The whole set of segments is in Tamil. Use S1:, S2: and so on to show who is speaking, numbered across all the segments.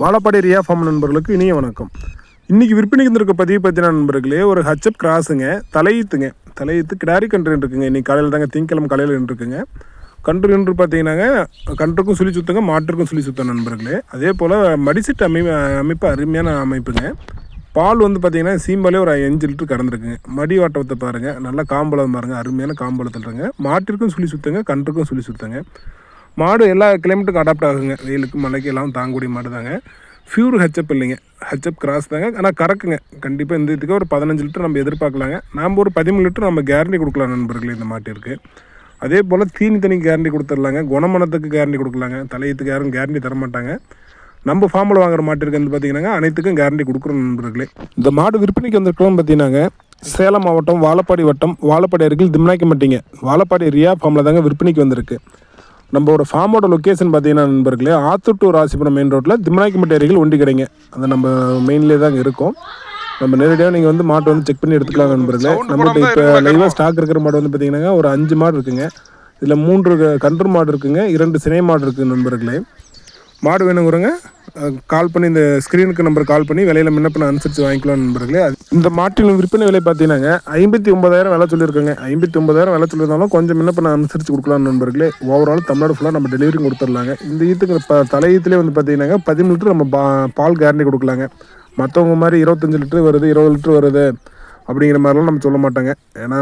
S1: வாழப்பாடி ரியா ஃபார்ம் நண்பர்களுக்கு இனிய வணக்கம். இன்றைக்கி விற்பனைக்கு இருந்திருக்க பதிவு பற்றின நண்பர்களே ஒரு ஹச்சப் கிராஸுங்க தலையீத்துங்க. தலையீத்து கிடாரி கன்று இருக்குங்க இன்றைக்கி காலையில் தாங்க திங்கக்கிழமை காலையில் இருக்குங்க கன்று என்று பார்த்தீங்கன்னாங்க கன்றுக்கும் சுழி சுத்தங்க மாட்டுக்கும் சுழி சுத்தம் நண்பர்களே. அதே போல் மடிசிட்டு அமை அமைப்பு அருமையான அமைப்புங்க. பால் வந்து பார்த்தீங்கன்னா சீம்பாலே ஒரு அஞ்சு லிட்டர் கறந்துருக்குங்க. மடி வாட்டத்தை பாருங்கள் நல்லா காம்பளம் பாருங்கள் அருமையான காம்பளத்துலங்க மாட்டிற்கும் சுழி சுத்தங்க கன்றுக்கும் சுழி சுத்தங்க. மாடு எல்லா கிளைமேட்டுக்கும் அடாப்ட் ஆகுங்க. வெயிலுக்கு மழைக்கு எல்லாம் தாங்கக்கூடிய மாடு தாங்க ஃபியூர் ஹெச்அப் இல்லைங்க. ஹெச்அப் கிராஸ் தாங்க. ஆனால் கறக்குங்க. கண்டிப்பாக இந்த இதுக்கு ஒரு பதினஞ்சு லிட்டர் நம்ம எதிர்பார்க்கலாங்க. நாம் ஒரு பதிமூணு லிட்டர் நம்ம கேரண்டி கொடுக்கலாம் நண்பர்களே இந்த மாட்டிற்கு அதே போல் தீனி தனி கேரண்டி கொடுத்துடலாங்க. குணமனத்துக்கு கேரண்டி கொடுக்கலாங்க. தலையத்துக்கு யாரும் கேரண்டி தர மாட்டாங்க. நம்ம ஃபார்மில் வாங்குற மாட்டிற்கு வந்து பார்த்தீங்கன்னா அனைத்துக்கும் கேரண்டி கொடுக்குறோம் நண்பர்களே. இந்த மாடு விற்பனைக்கு வந்திருக்கிறோம் பார்த்தீங்கன்னாங்க சேலம் மாவட்டம் வாழப்பாடி வட்டம் வாழப்பாடி அருகில் திம்னாக்கிமட்டிங்க வாழப்பாடி ரியா ஃபார்மில் தாங்க விற்பனைக்கு வந்திருக்கு. நம்மளோட ஃபார்மோட லொக்கேஷன் பார்த்தீங்கன்னா நண்பர்களே ஆத்தூர் ராசிபுரம் மெயின் ரோட்டில் திம்னாக்கிமட்டி அருகில் ஒண்டி கடைங்க. அது நம்ம மெயின்லேயே தாங்க இருக்கும். நம்ம நேரடியாக நீங்கள் வந்து மாட்டை வந்து செக் பண்ணி எடுத்துக்கலாம் நண்பர்களே. நம்மகிட்ட இப்போ லைவாக ஸ்டாக் இருக்கிற மாடு வந்து பார்த்தீங்கன்னா ஒரு அஞ்சு மாடு இருக்குங்க. இதில் மூன்று கன்று மாடு இருக்குங்க. இரண்டு சினை மாடு இருக்குது நண்பர்களே. மாடு வேணுங்கிறவங்க அஹ், கால் பண்ணி இந்த ஸ்க்ரீனுக்கு நம்பர் கால் பண்ணி விலையில முன்ன அனுசரித்து வாங்கிக்கலாம் நண்பர்களே. இந்த மாட்டிலும் விற்பனை விலை பார்த்தீங்கன்னாங்க ஐம்பத்தி ஒன்பதாயிரம் விலை சொல்லியிருக்காங்க. ஐம்பத்தி ஒன்பதாயிரம் விலை சொல்லியிருந்தாலும் கொஞ்சம் முன்ன அனுசரித்து கொடுக்கலாம் நண்பர்களே. ஓவரால் தமிழ்நாடு ஃபுல்லாக நம்ம டெலிவரி கொடுத்துடலாங்க. இந்த ஈத்துக்கு இப்போ தலையீத்துலேயே வந்து பார்த்தீங்கன்னாங்க பதிமூணு லிட்டர் நம்ம பால் கேரண்டி கொடுக்கலாங்க. மற்றவங்க மாதிரி இருபத்தஞ்சு லிட்டர் வருது இருபது லிட்டர் வருது அப்படிங்கிற மாதிரிலாம் நம்ம சொல்ல மாட்டாங்க. ஏன்னா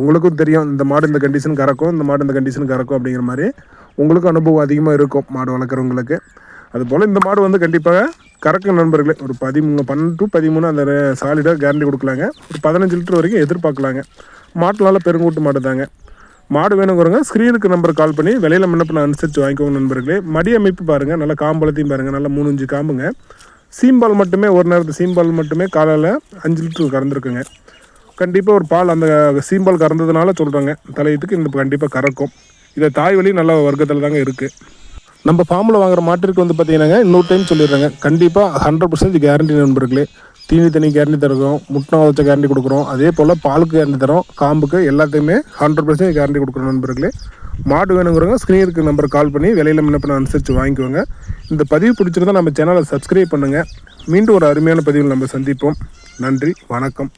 S1: உங்களுக்கும் தெரியும் இந்த மாடு இந்த கண்டிஷன் கறக்கும் இந்த மாடு இந்த கண்டிஷன் கறக்கும் அப்படிங்கிற மாதிரி உங்களுக்கும் அனுபவம் அதிகமாக இருக்கும் மாடு வளர்க்குறவங்களுக்கு. அதுபோல் இந்த மாடு வந்து கண்டிப்பாக கறக்கும் நண்பர்களே ஒரு பதிமூணு பன்னெண்டு டு பதிமூணு அந்த சாலிடாக கேரண்டி கொடுக்கலாங்க. ஒரு பதினஞ்சு லிட்டர் வரைக்கும் எதிர்பார்க்கலாங்க. மாட்டுனால பெருங்கூட்டு மாடு தாங்க. மாடு வேணுங்கிறவங்க ஸ்க்ரீனுக்கு நம்பர் கால் பண்ணி விலையில முன்னப்பின அனுசரித்து வாங்கிக்கோங்க நண்பர்களே. மடி அமைப்பு பாருங்கள் நல்லா காம்பளத்தையும் பாருங்கள் நல்லா மூணு இஞ்சு காம்புங்க. சீம்பால் மட்டுமே ஒரு நேரத்து சீம்பால் மட்டுமே காலையில் அஞ்சு லிட்டர் கறந்துருக்குங்க. கண்டிப்பாக ஒரு பால் அந்த சீம்பால் கறந்ததுனால சொல்கிறாங்க தலையத்துக்கு இந்த கண்டிப்பாக கறக்கும். இதை தாய் வழி நல்ல வர்க்கத்தில் தாங்க இருக்குது நம்ம ஃபார்மில் வாங்குற மாட்டிற்கு வந்து பார்த்தீங்கன்னாங்க இன்னொரு டைம் சொல்லிடுறாங்க. கண்டிப்பாக ஹண்ட்ரட் பர்சன்டேஜ் கேரண்டி நண்பர்களே. தீனி தனி கேரண்டி தருகிறோம். முட்டை வச்ச கேரண்டி கொடுக்குறோம். அதே போல் பாலுக்கு கேரண்டி தரோம். காம்புக்கு எல்லாத்தையுமே ஹண்ட்ரட் பர்சன்டேஜ் கேரண்டி கொடுக்குறோம் நண்பர்களே. மாடு வேணுங்கிறவங்க ஸ்க்ரீனுக்கு நம்பர் கால் பண்ணி விலையில முன்னப்பின அனுசரித்து வாங்கிக்கோங்க. இந்த பதிவு பிடிச்சிருந்தா நம்ம சேனலை சப்ஸ்கிரைப் பண்ணுங்கள் மீண்டும் ஒரு அருமையான பதிவில் நம்ம சந்திப்போம். நன்றி வணக்கம்.